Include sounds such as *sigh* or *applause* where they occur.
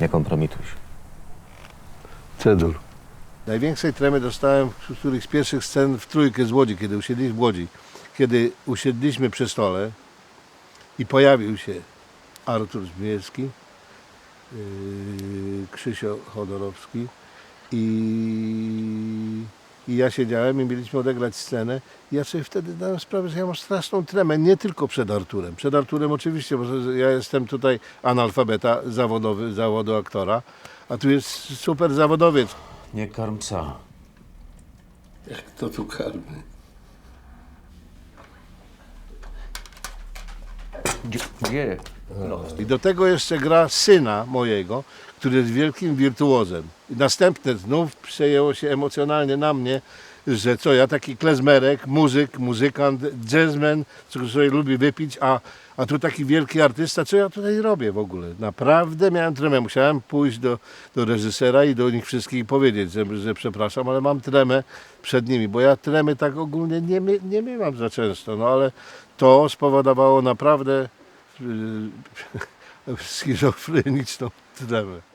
Nie kompromituj się. Cedul. Największej tremy dostałem w których z pierwszych scen w trójkę z Łodzi, kiedy usiedliśmy w Łodzi. Kiedy usiedliśmy przy stole i pojawił się Artur Zbierski, yy, Krzysio Chodorowski i, i ja siedziałem i mieliśmy odegrać scenę. I ja sobie wtedy dałem sprawę, że ja mam straszną tremę, nie tylko przed Arturem. Przed Arturem oczywiście, bo ja jestem tutaj analfabeta zawodowy, zawodu aktora, a tu jest super zawodowiec. Nie karm psa. Jak to tu karmy? Gdzie? Gdzie? I do tego jeszcze gra syna mojego, który jest wielkim wirtuozem. I następne znów przejęło się emocjonalnie na mnie, że co, ja taki klezmerek, muzyk, muzykant, jazzman, co sobie lubi wypić, a, a tu taki wielki artysta, co ja tutaj robię w ogóle? Naprawdę miałem tremę. Musiałem pójść do, do reżysera i do nich wszystkich powiedzieć, że, że przepraszam, ale mam tremę przed nimi, bo ja tremy tak ogólnie nie, nie miewam za często, no ale to spowodowało naprawdę yy, *laughs* schizofreniczną tremę.